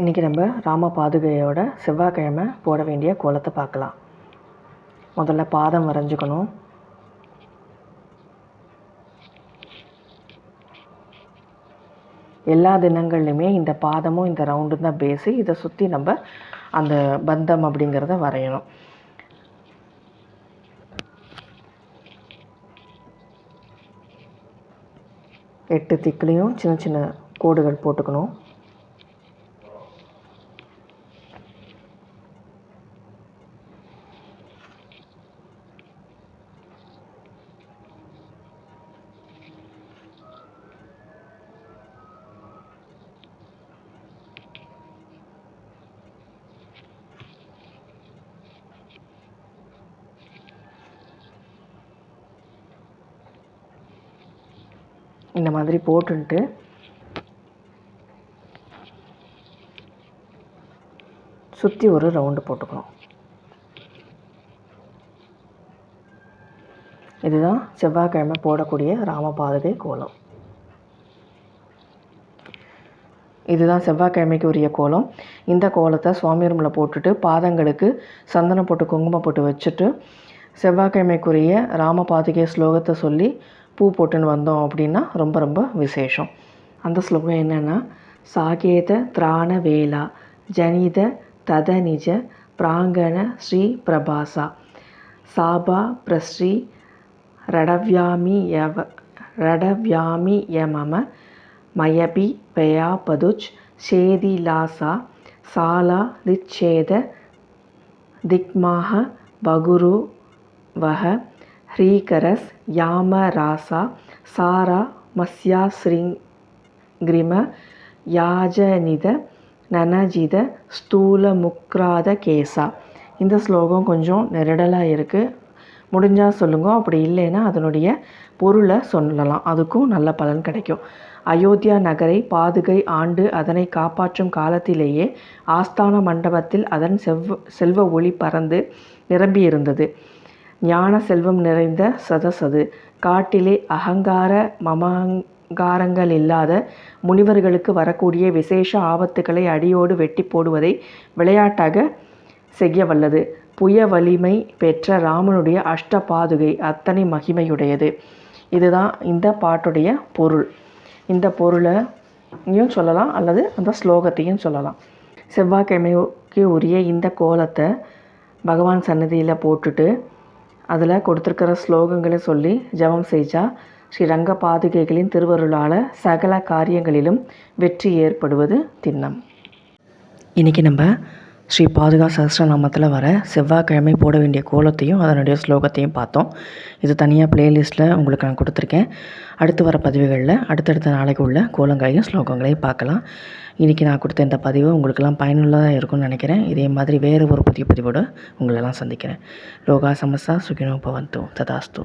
இன்றைக்கி நம்ம ராம பாதுகையோட செவ்வாய்க்கிழமை போட வேண்டிய கோலத்தை பார்க்கலாம். முதல்ல பாதம் வரைஞ்சிக்கணும். எல்லா தினங்கள்லையுமே இந்த பாதமும் இந்த ரவுண்டும் தான் பேஸு இதை சுற்றி நம்ம அந்த பந்தம் அப்படிங்கிறத வரையணும். எட்டு திக்குலேயும் சின்ன சின்ன கோடுகள் போட்டுக்கணும். இந்த மாதிரி போட்டுன்ட்டு. சுற்றி ஒரு ரவுண்டு போட்டுக்கணும். இதுதான் செவ்வாய்க்கிழமை போடக்கூடிய ராம பாதகை கோலம். இதுதான் செவ்வாய்க்கிழமைக்கு உரிய கோலம். இந்த கோலத்தை சுவாமி ரூமில் போட்டுட்டு பாதங்களுக்கு சந்தனம் போட்டு குங்குமம் போட்டு வச்சுட்டு செவ்வாய்க்கிழமைக்குரிய ராம பாதுகை ஸ்லோகத்தை சொல்லி பூ போட்டுன்னு வந்தோம் அப்படின்னா ரொம்ப ரொம்ப விசேஷம். அந்த ஸ்லோகம் என்னென்னா சாகேத திராண வேலா ஜனித தத நிஜ பிராங்கண ஸ்ரீ பிரபாசா சாபா பிரஸ்ரீ ரடவ்யாமி யவ ரடவ்யாமி யமம மயபி பெயா பதுஜ் சேதிலாசா சாலா ரிச்சேத திக்மாக பகுரு வக ஹ்ரீகரஸ் யாம ராசா சாரா மஸ்யா ஸ்ரீங்கிரிம யாஜனித நனஜித ஸ்தூல முக்ராத கேசா. இந்த ஸ்லோகம் கொஞ்சம் நெருடலாக இருக்குது முடிஞ்சால் சொல்லுங்க. அப்படி இல்லைன்னா அதனுடைய பொருளை சொல்லலாம். அதுக்கும் நல்ல பலன் கிடைக்கும். அயோத்தியா நகரை பாதுகை ஆண்டு அதனை காப்பாற்றும் காலத்திலேயே ஆஸ்தான மண்டபத்தில் அதன் செவ் செல்வ ஒளி பறந்து நிரம்பியிருந்தது. ஞான செல்வம் நிறைந்த சதசது. காட்டிலே அகங்கார மமங்காரங்கள் இல்லாத முனிவர்களுக்கு வரக்கூடிய விசேஷ ஆபத்துக்களை அடியோடு வெட்டி போடுவதை விளையாட்டாக செய்ய வல்லது புய வலிமை பெற்ற ராமனுடைய அஷ்ட பாதுகை அத்தனை மகிமையுடையது. இதுதான் இந்த பாட்டுடைய பொருள். இந்த பொருளையும் சொல்லலாம் அல்லது அந்த ஸ்லோகத்தையும் சொல்லலாம். செவ்வாய்க்கிழமைக்கு உரிய இந்த கோலத்தை பகவான் சன்னதியில் போட்டுட்டு அதில் கொடுத்துருக்கிற ஸ்லோகங்களை சொல்லி ஜபம் செய்தா ஸ்ரீ ரங்க பாதுகைகளின் திருவருளால் சகல காரியங்களிலும் வெற்றி ஏற்படுவது திண்ணம். இன்றைக்கி நம்ம ஸ்ரீ பாதுகா சஹஸ்ரநாமத்தில் வர செவ்வாய்க்கிழமை போட வேண்டிய கோலத்தையும் அதனுடைய ஸ்லோகத்தையும் பார்த்தோம். இது தனியாக ப்ளேலிஸ்ட்டில் உங்களுக்கு நான் கொடுத்துருக்கேன். அடுத்து வர பதிவுகளில் அடுத்தடுத்த நாளைக்கு உள்ள கோலங்களையும் ஸ்லோகங்களையும் பார்க்கலாம். இன்றைக்கி நான் கொடுத்த இந்த பதிவு உங்களுக்கெல்லாம் பயனுள்ளதாக இருக்கும்னு நினைக்கிறேன். இதே மாதிரி வேறு ஒரு புதிய பதிவோடு உங்களெல்லாம் சந்திக்கிறேன். லோகா சமஸ்தா சுகினோ பவந்தோ ததாஸ்து.